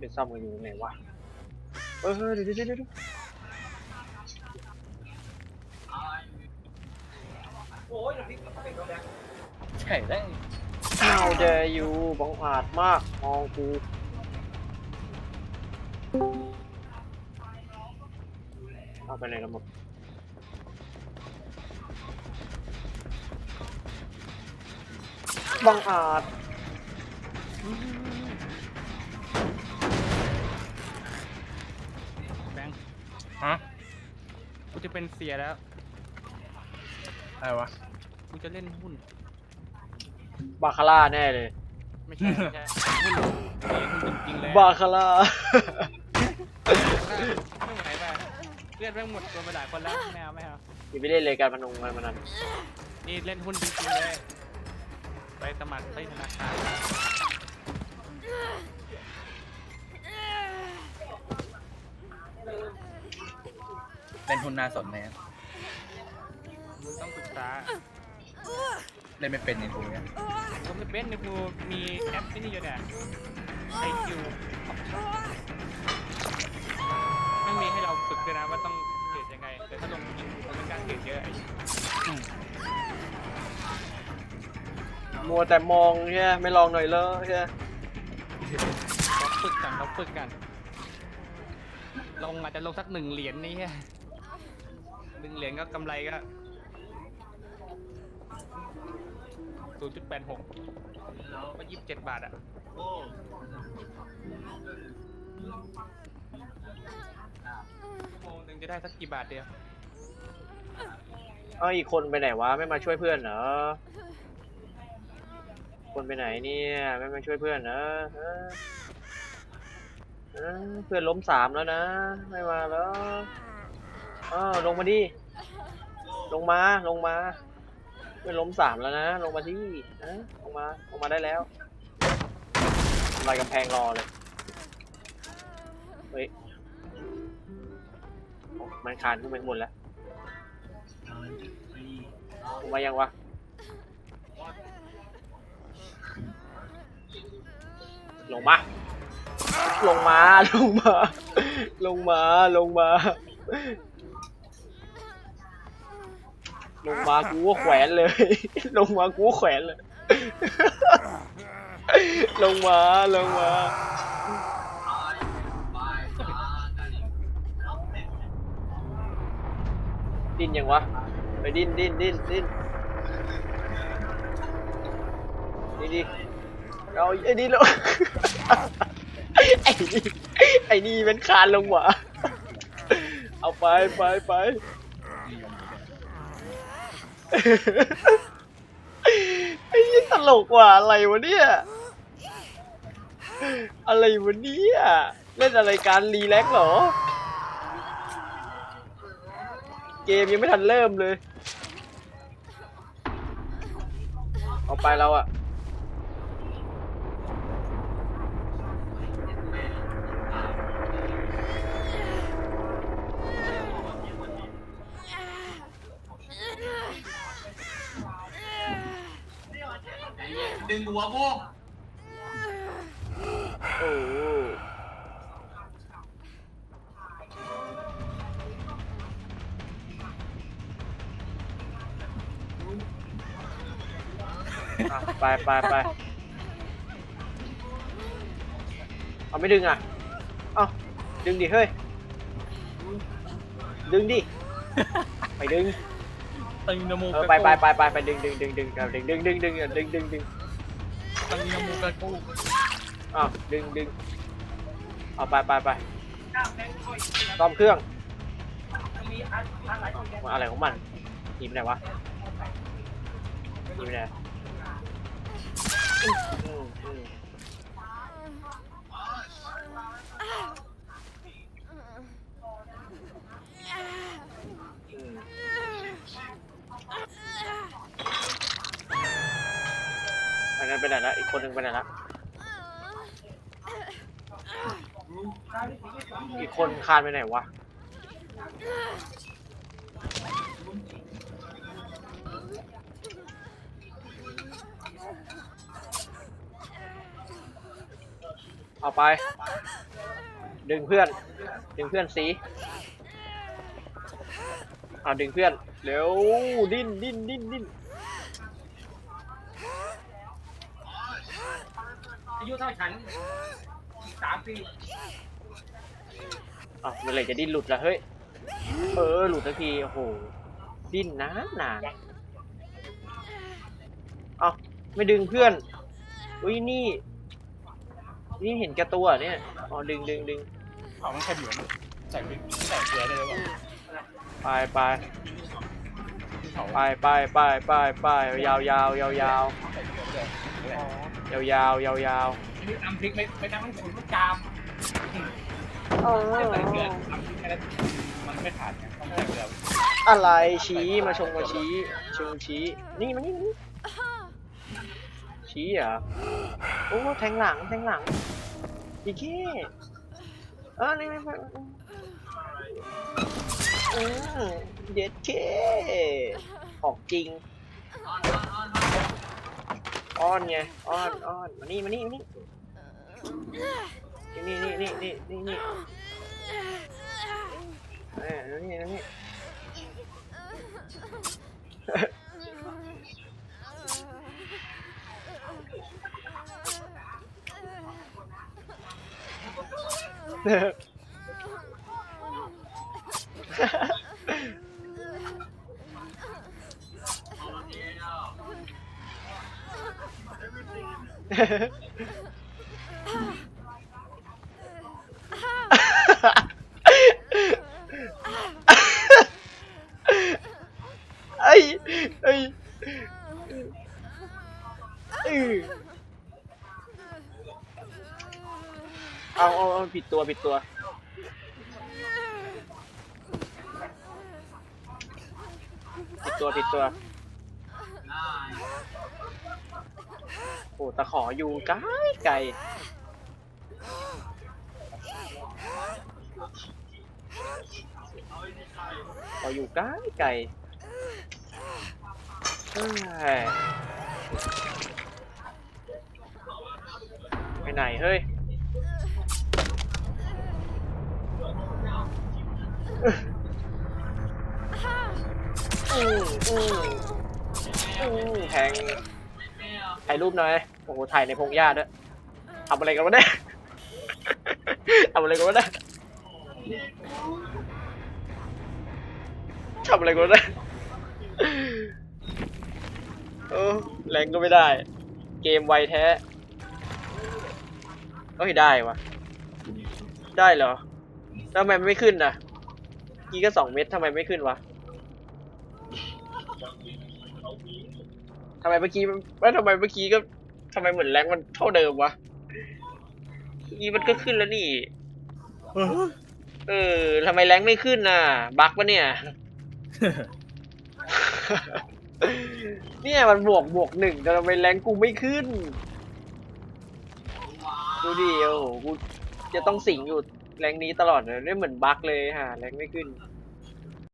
เป็นซ่อมกันอยู่ตรงไหนวะเออเดี๋ยวเดี๋ยวเดี๋ยวเดี๋ยวใช่ได้ How dare you บังอาจมากมองกูเอาไปไหนกันหมดบังอาจ จะเป็นเสียแล้ว อะไรวะ กูจะเล่นหุ้น บาคาร่าแน่เลย ไม่ใช่ไม่ใช่หุ้นเสียหุ้นจริงๆเลยบาคาร่า ไม่ไหวป่ะเลือดแม่งหมดตัวไปหลายคนแล้วไม่เอาไม่เอาอย่าไปเล่นเลยการพนงมันมันนั้นนี่เล่นหุ้นจริงๆเลย ไปสมัครไปธนาคาร เล่นหุ้นน่าสนไหมอะต้องศึกษาเล่นไม่เป็นในตัวเนี้ยผมจะเป็นในกูมีแอปที่นี่อยู่เนี่ยไอคิวไม่มีให้เราฝึกด้วยนะว่าต้องเทรดยังไง แต่ถ้าลงจริงผมไม่กล้าเทรดเยอะไอ้มัวแต่มองใช่ไหมไม่ลองหน่อยเลยใช่ไหมต้องฝึกกันต้องฝึกกัน ลงอาจจะลงสักหนึ่งเหรียญนี่แค่ หนึ่งเหรียญก็กำไรก็ศูนย์จุดแปดหกก็ยี่สิบเจ็ดบาทอะชั่วโมงหนึ่งจะได้สักกี่บาทเดียวเอาอีกคนไปไหนวะไม่มาช่วยเพื่อนเหรอ คนไปไหนเนี่ยไม่มาช่วยเพื่อนเหรอเออเออเพื่อนล้มสามแล้วนะ ไม่มาแล้ว อ้าวลงมาดิ ลงมา ลงมาเพื่อนล้มสามแล้วนะ ลงมาที่นะลงมา ลงมาได้แล้วทำลายกำแพงรอเลย เฮ้ยโอ้มันคานขึ้นไปข้างบนแล้วลงมายังวะ ลงมา ลงมา ลงมา ลงมา ลงมา ลงมากูก็แขวนเลย ลงมากูก็แขวนเลย ลงมาลงมาดิ้นยังวะไปดิ้นดิ้นดิ้นดิ้นนี่ดิเอาไอ้นี่ลงไอ้นี่ไอ้นี่มันคานลงหวะเอาไปไปไป ไอ้ยี่ตลกว่ะอะไรวะเนี่ยอะไรวะเนี่ยเล่นอะไรการรีแลกซ์เหรอ เกมยังไม่ทันเริ่มเลย เอาไปแล้วอะ ดึงหัวพวกโอ้โหอะไปไปไปเอาไม่ดึงอะ เอาดึงดิเฮ้ย ดึงดิ ไปดึง ตึงนโมเออไปไปไปไปไปดึงดึงดึงดึงเอาดึงดึงดึงดึงดึงดึงดึง ตึงนโมกระกูอ้าวดึงดึงเอาไปไปไปซ่อมเครื่องมันอะไรของมันหนีไปไหนวะหนีไปไหนอืมอืมอืมอืมอั นั้นไปไหนละอีกคนหนึ่งไปไหนละอีกคนคานไปไหนวะเอาไป ดึงเพื่อน ดึงเพื่อนสีเอาดึงเพื่อน เร็วดิ้นดิ้นดิ้นดิ้น อายุเท่าฉันอีกสามปีอะเมื่อไหร่จะดิ้นหลุดละเฮ้ย เออ หลุดสักที โอ้โห ดิ้นนานนานเอาไม่ดึงเพื่อน อุ้ยนี่ นี่เห็นแกตัวเนี่ย อ๋อ ดึงดึงดึงเขาไม่แค่เหมือนใส่พริกใส่เกลือได้หรือเปล่าไปไปเขาไปไปไปไปไปยาวยาวยาวยาวใส่เกลือด้วยยาว ยาวยาวยาวนี่น้ำพริกไม่ไม่ต้องให้คุณจามอ๋อใส่เกลือน้ำพริกแค่นั้นมันไม่ขาดไงต้องใส่เกลืออะไรชี้มาชงมาชี้ชงชี้นี่มานี่มานี่ชี้เหรอโอ้แทงหลังแทงหลังอีกแค่เออนี่ไม่ไม่อืมเด็ดเคของจริง อ้อนไงอ้อนอ้อนมานี่มานี่มานี่นี่นี่นี่นี่นี่นี่เออนี่นี่ ไอ้ไอ้เออเอาเอาเอาผิดตัวผิดตัว ผิดตัวผิดตัว โอ้ตะขออยู่ไกลไกลขออยู่ไกลไกลไปไหนเฮ้ยอืมอืมอืมแทง ถ่ายรูปหน่อย โอ้โห ถ่ายในพงหญ้าด้วยทำอะไรกันวะเนี่ย ทำอะไรกันวะเนี่ยทำอะไรกันวะเนี่ยเออแรงก็ไม่ได้ เกมไวแท้เอ้ยได้วะได้เหรอแล้วทำไมมันไม่ขึ้นน่ะกี้ก็สองเม็ดทำไมไม่ขึ้นวะ ทำไมเมื่อกี้มันว่าทำไมเมื่อกี้ก็ทำไมเหมือนแรงมันเท่าเดิมวะเมื่อกี้มันก็ขึ้นแล้วนี่ เออทำไมแรงไม่ขึ้นน่ะ บั๊กปะเนี่ย เนี่ยมันบวกบวกหนึ่งแต่ทำไมแรงกูไม่ขึ้น ดูดิโอ้โหกูจะต้องสิงอยู่แรงนี้ตลอดเลยเนี่ยเหมือนบั๊กเลยฮะแรงไม่ขึ้น